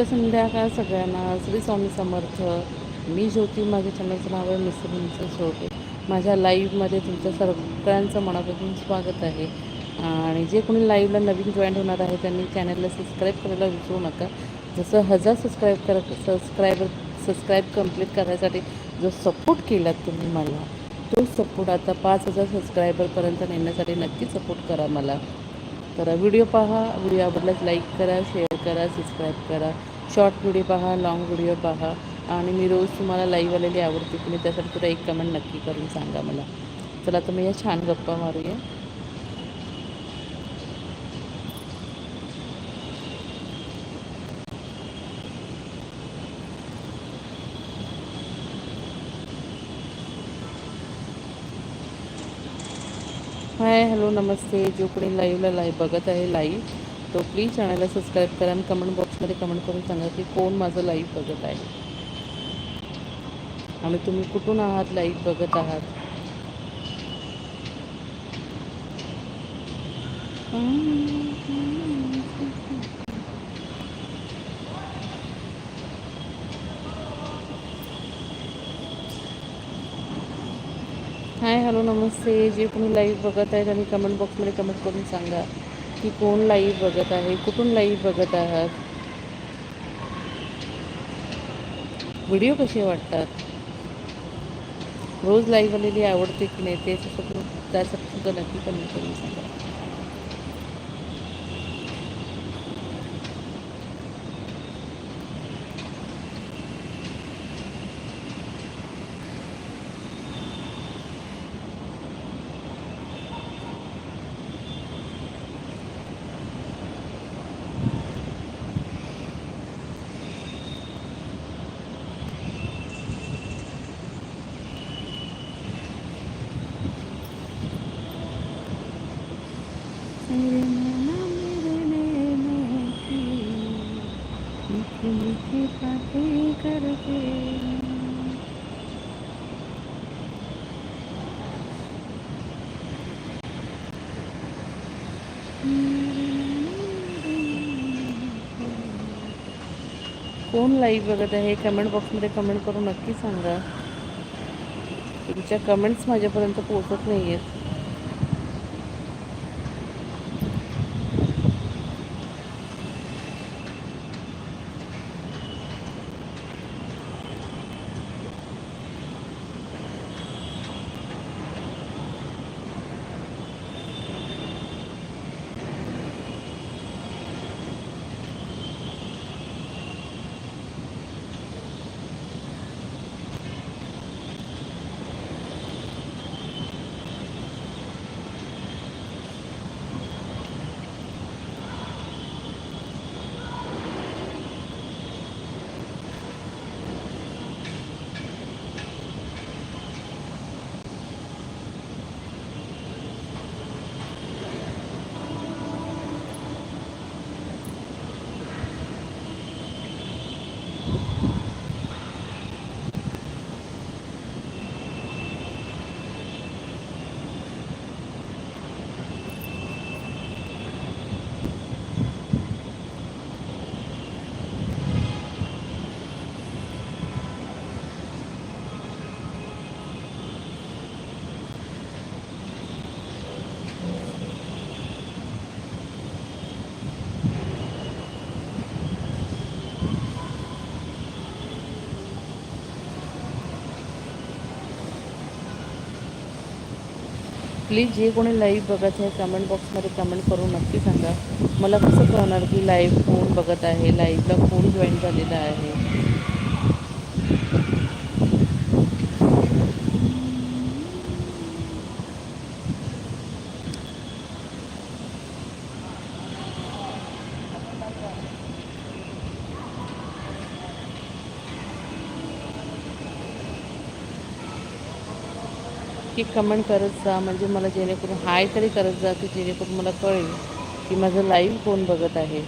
शुभ संध्याकाळ सगळ्यांना. श्री स्वामी समर्थ. मी ज्योती माझ्या चॅनलचं नाव आहे मिसरींचं शोके माझ्या लाईव्हमध्ये तुमच्या सगळ्यांचं मनापासून स्वागत आहे. आणि जे कोणी लाईव्हला नवीन जॉईन होणार आहे त्यांनी चॅनलला सबस्क्राईब करायला विसरू नका. जसं हजार सबस्क्राईब कर सबस्क्रायबर सबस्क्राईब कंप्लीट करायसाठी जो सपोर्ट केलात तुम्ही मला तो सपोर्ट आता पाच हजार सबस्क्रायबरपर्यंत नेण्यासाठी नक्की सपोर्ट करा मला. तर व्हिडिओ पहा. व्हिडिओ आवडल्यास लाईक करा शेअर करा सबस्क्राईब करा. शॉर्ट व्हिडिओ पहा लाँग व्हिडिओ पहा. आणि मी रोज तुम्हाला लाईव्ह आलेली आवडते तुम्ही त्यासाठी तुला एक कमेंट नक्की करून सांगा मला. चला तुम्ही मी या छान गप्पा मारूया. हाय हॅलो नमस्ते. जो कोणी लाईव्हला लाईव्ह बघत आहे लाईव्ह तो प्लीज चॅनलला सबस्क्राईब करा आणि कमेंट बॉक्समध्ये कमेंट करून सांगा की कोण माझं लाईव्ह बघत आहे. आणि तुम्ही कुठून आहात लाईव्ह बघत आहात? हाय हॅलो नमस्ते. जे कोणी लाईव्ह बघत आहेत आणि कमेंट बॉक्समध्ये कमेंट करून सांगा. की कोण लाईव्ह बघत आहे कुठून लाईव्ह बघत आहात? व्हिडिओ कसे वाटतात? रोज लाईव्ह आलेली आवडते की नाही ते सुद्धा त्यासाठी सुद्धा नक्की कमेंट करून सांगा. कोण लाईव्ह बघत आहे? कमेंट बॉक्समध्ये कमेंट करून नक्की सांगा. तुमच्या कमेंट्स माझ्यापर्यंत पोहोचत नाही आहेत प्लीज जे कोणी लाईव्ह बघत आहे कमेंट बॉक्समध्ये कमेंट करून नक्की सांगा. मला कसं कळणार की लाईव्ह कोण बघत आहे? लाईव्हला कोण जॉईन झालेला आहे? की कमेंट करत जा म्हणजे मला जेणेकरून हाय तरी करत जा की जेणेकरून मला कळेल की माझं लाईव्ह कोण बघत आहे.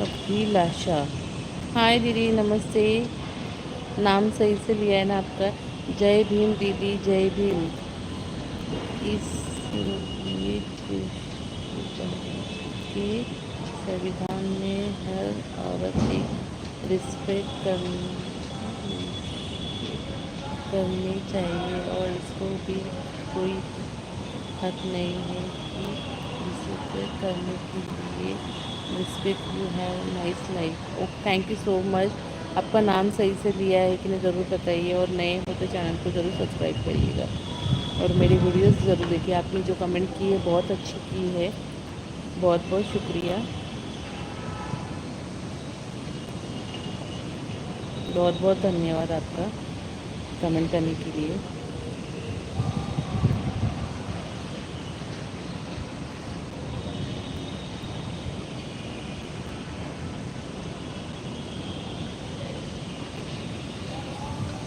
अभिलाषा हाय दीदी, नमस्ते। नाम सही से लिया है ना आपका? जय भीम दीदी, जय भीम। कि संविधान में हर औरत की रिस्पेक्ट करनी करनी चाहिए और इसको भी कोई हक नहीं है कि रिस्पेक्ट करने के लिए respect you have nice life O thank you so much आपका नाम सही से लिया है कि नहीं, ज़रूर बताइए और नए हो तो चैनल को ज़रूर सब्सक्राइब करिएगा। और मेरी वीडियोस ज़रूर देखिए। आपने जो कमेंट की है, बहुत अच्छी की है। बहुत बहुत शुक्रिया। बहुत बहुत धन्यवाद आपका कमेंट करने के लिए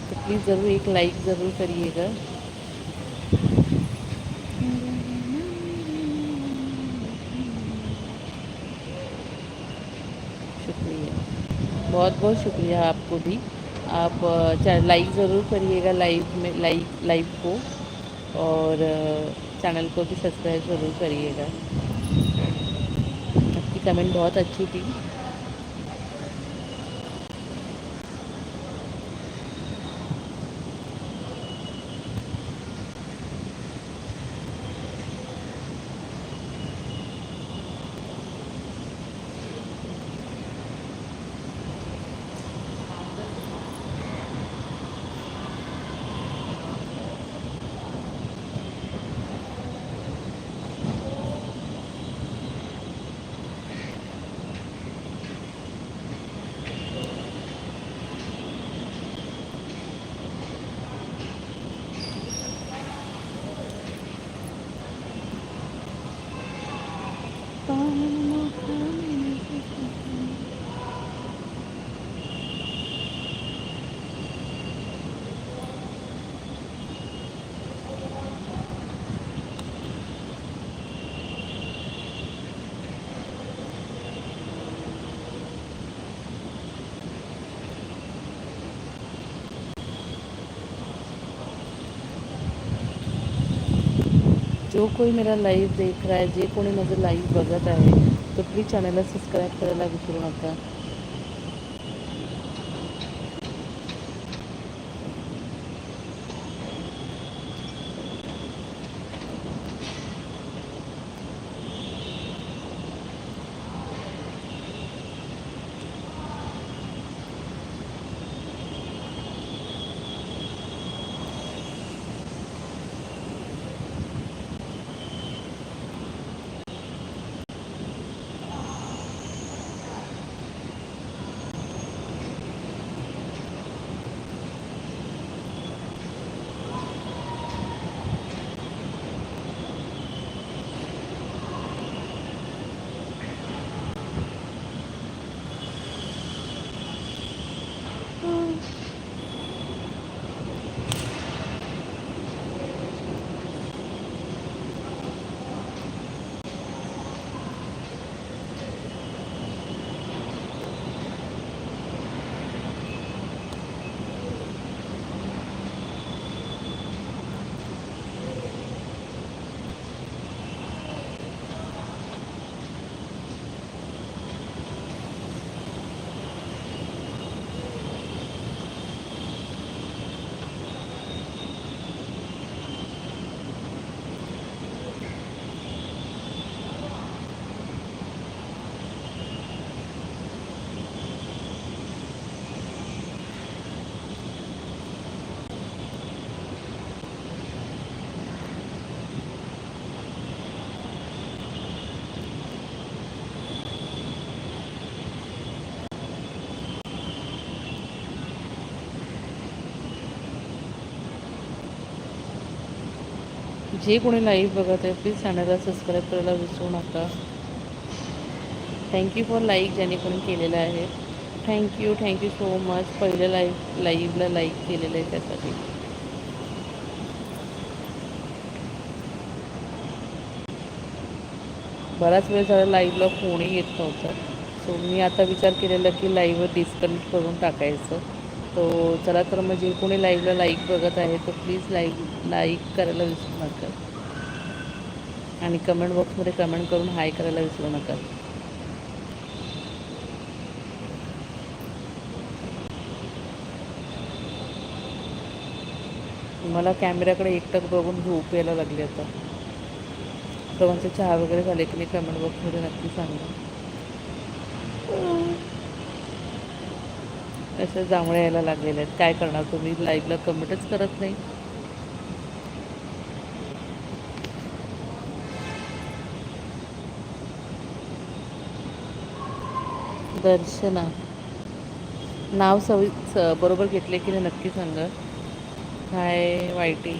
तो प्लीज़ ज़रूर एक लाइक ज़रूर करिएगा। शुक्रिया। बहुत बहुत शुक्रिया आपको भी। आप लाइक ज़रूर करिएगा लाइव में लाइव लाइव को। और चैनल को भी सब्सक्राइब ज़रूर करिएगा। आपकी कमेंट बहुत अच्छी थी। जो कोई मेरा लाईव्ह देख रहा है जे कोणी माझं लाईव्ह बघत आहे तो प्लीज चॅनलला सबस्क्राईब करायला विसरू नका. जे कोणी लाईव्ह बघत आहे प्लीज चॅनलला सबस्क्राईब करायला विसरू नका. थँक्यू फॉर लाईक ज्याने कोणी केलेलं आहे. Thank you thank you so much पहिल्या लाईव्ह लाईव्हला लाईक केलेलं आहे त्यासाठी. बराच वेळ झाला लाईव्हला फोनही येत नव्हता. सो मी आता विचार केलेला की लाईव्ह डिस्कनेक्ट करून टाकायचं. तो चला तर मग जे कोणी लाईव्हला लाईक बघत आहे तर प्लीज लाईक लाईक करायला विसरू नका. आणि कमेंट बॉक्समध्ये कमेंट करून हाय करायला विसरू नका. मला कॅमेऱ्याकडे एकटक बघून झोप यायला लागली आता. सर्वांचे चहा वगैरे झाले की नाही कमेंट बॉक्समध्ये नक्की सांगा. असं जांभळ्या यायला लागलेले आहेत. काय करणार तुम्ही? लाईव्हला कमेंटच करत नाही. दर्शना. नाव सवि स बरोबर घेतले की नाही नक्की सांगा. Hi YT.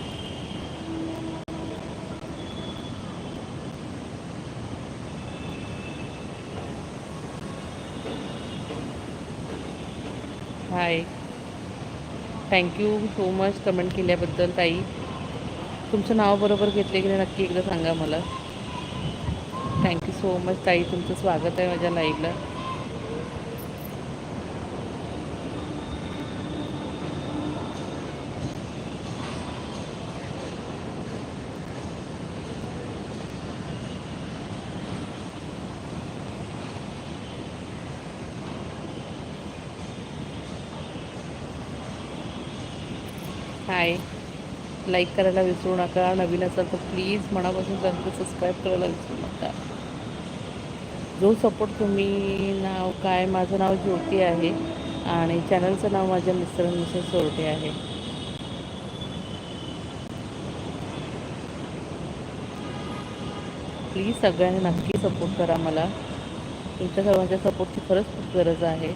Hi thank you so much comment केल्याबद्दल ताई. तुमचं नाव बरोबर घेतले की नाही नक्की एकदा सांगा मला. थँक्यू सो मच ताई. तुमचं स्वागत आहे माझ्या लाईव्हला हाय लाईक करायला विसरू नका. नवीन असाल तर प्लीज मनापासून त्यांचं सबस्क्राईब करायला विसरू नका. जो सपोर्ट तुम्ही नाव काय माझं नाव ज्योती आहे आणि चॅनलचं नाव माझ्या मिस्टर मिसेस सोरटे आहे. प्लीज सगळ्यांनी नक्की सपोर्ट करा मला. तुमच्या सर्वांच्या सपोर्टची खरंच खूप गरज आहे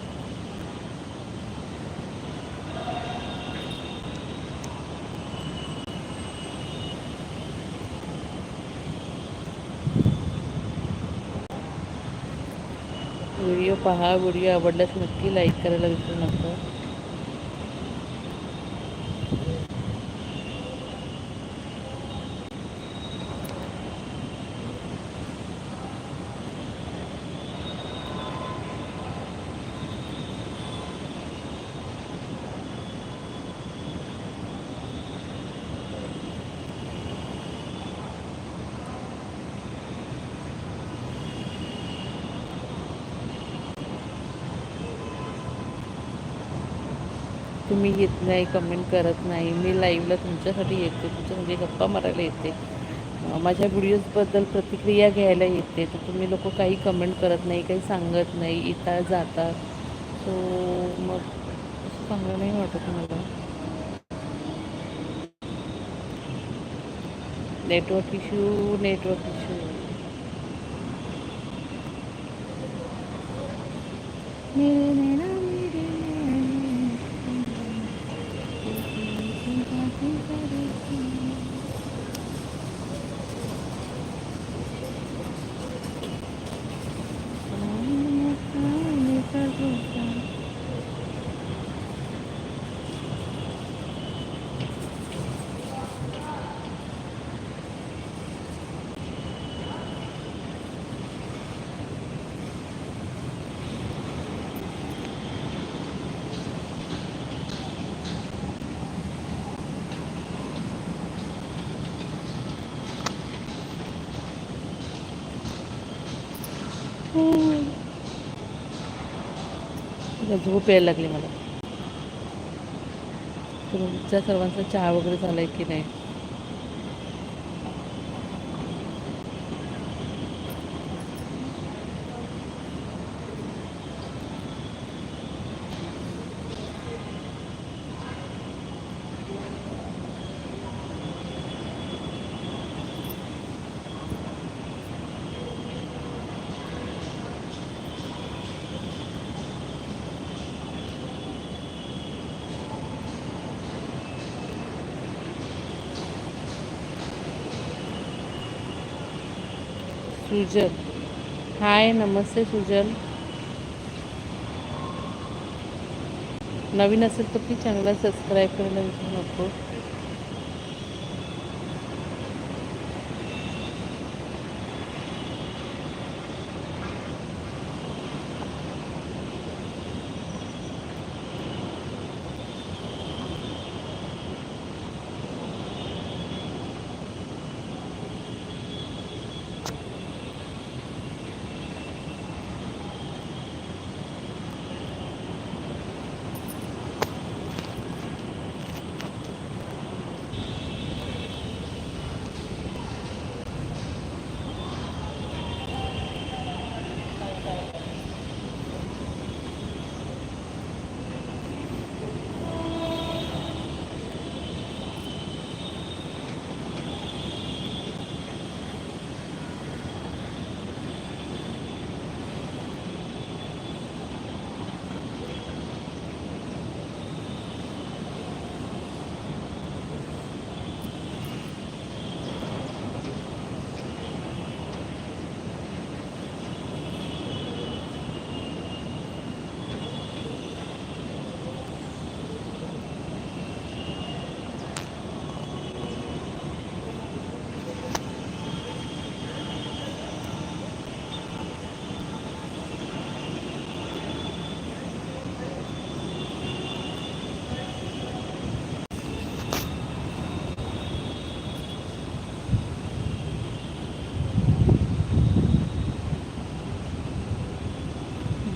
व्हिडिओ पहा व्हिडिओ आवडल्यास नक्की लाईक करायला विसरू नका. तुम्ही येत नाही कमेंट करत नाही. मी लाईव्हला तुमच्यासाठी येते. तुमच्यासाठी गप्पा मारायला येते. माझ्या व्हिडिओजबद्दल प्रतिक्रिया घ्यायला येते. तर तुम्ही लोक काही कमेंट करत नाही काही सांगत नाही. येता जाता. सो मग असं चांगलं नाही वाटत मला. नेटवर्क इश्यू नेटवर्क इश्यू मी नैना मेरे आता झोप यायला लागली मला. तुमच्या सर्वांचा चहा वगैरे झाला आहे की नाही? सुजल. हाय नमस्ते सुजल. नवीन असेल तर प्लीज चॅनलला सबस्क्राईब करायला विसरू नको.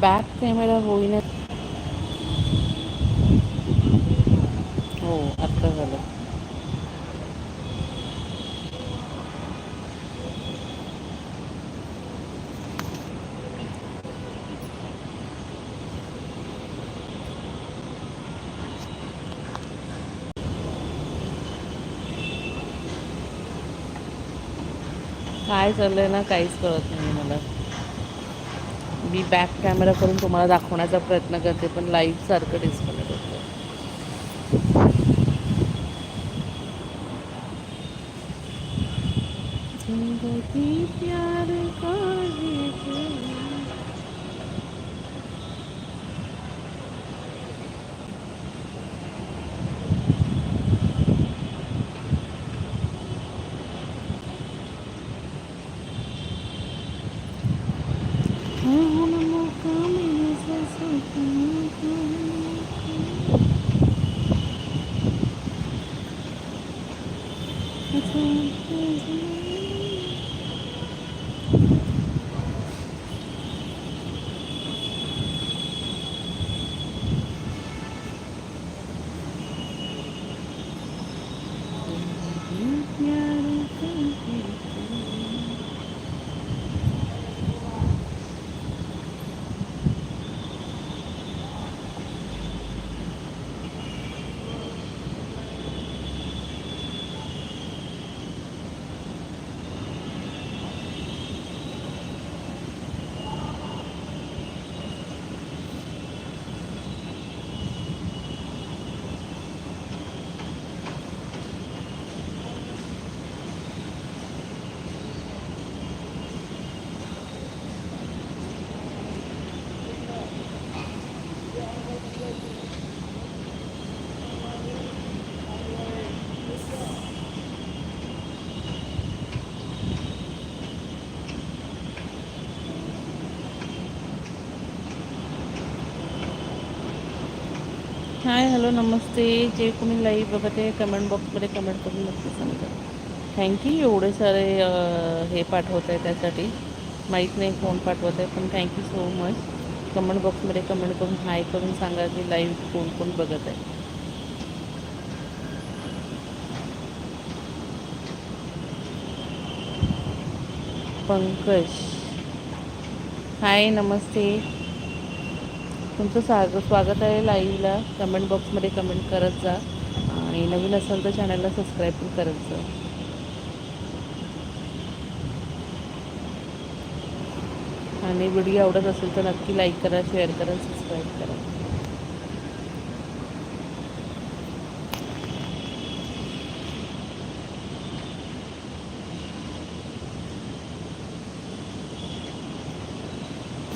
बॅक कॅमेरा होईना हो आत्ता झालं काय चाललंय ना काहीच कळत नाही मी बॅक कॅमेरा करून तुम्हाला दाखवण्याचा प्रयत्न करते पण लाईव्ह सारखं डिस्कनेक्ट होतं. Uhum. हाय हॅलो नमस्ते. जे कोणी लाईव्ह बघत आहे कमेंट बॉक्समध्ये कमेंट करून नक्की सांगा. थँक्यू एवढे सारे हे पाठवत आहे त्यासाठी. माहीत नाही कोण पाठवत आहे पण thank you so much comment बॉक्समध्ये कमेंट करून हाय करून सांगा की लाईव्ह कोण कोण बघत आहे. पंकज. हाय नमस्ते. तुमचं साग स्वागत आहे लाईव्हला. कमेंट बॉक्समध्ये कमेंट करत जा. आणि नवीन असेल तर चॅनलला सबस्क्राईब पण करत जा. आणि व्हिडिओ आवडत असेल तर नक्की लाईक करा शेअर करा सबस्क्राईब करा.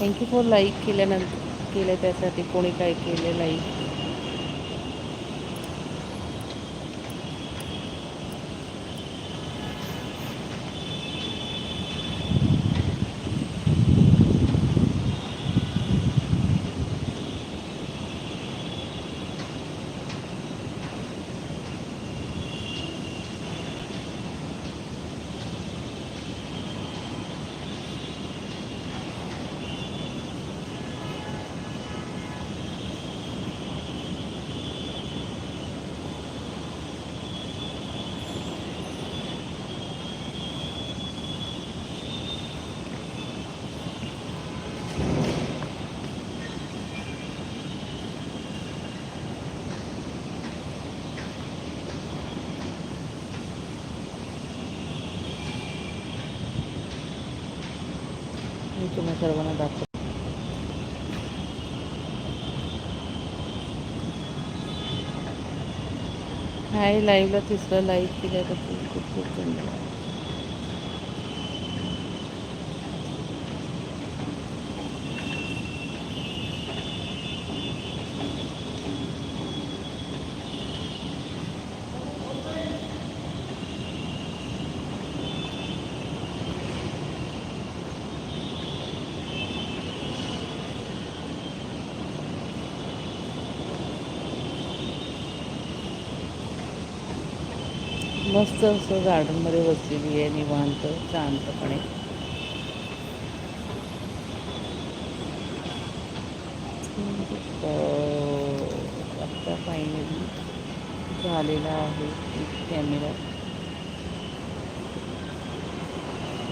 थँक्यू फॉर लाईक केल्यानंतर. केलं त्यासाठी? कोणी काय केलं नाही मी तुम्हा सर्वांना दाखव हाय लाईव्हला तिसरं लाईक केल्याबद्दल खूप खूप धन्यवाद मस्त असं गार्डनमध्ये बसलेली आहे निवांत शांतपणे. तर आत्ता फायनली झालेला आहे कॅमेरा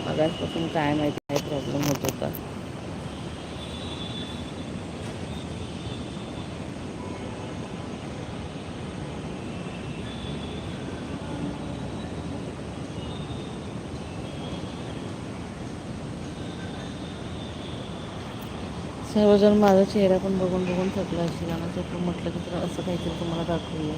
मगाचपासून काय माहिती काय प्रॉब्लेम होत होता सर्वजण माझा चेहरा पण बघून बघून थकला असेल आणि तो म्हटलं की तर असं काहीतरी तुम्हाला दाखवूया.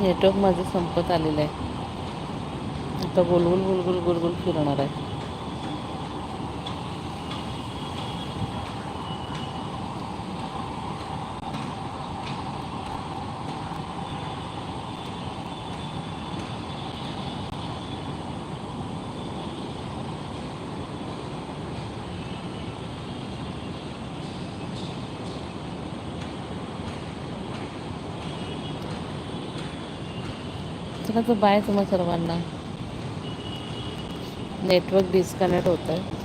नेटवर्क माझं संपत आलेलं आहे. आता गोलगोल गोलगोल गोलगोल फिरणार आहे. चला बाय तुम्हा सर्वांना. नेटवर्क डिस्कनेक्ट होतं आहे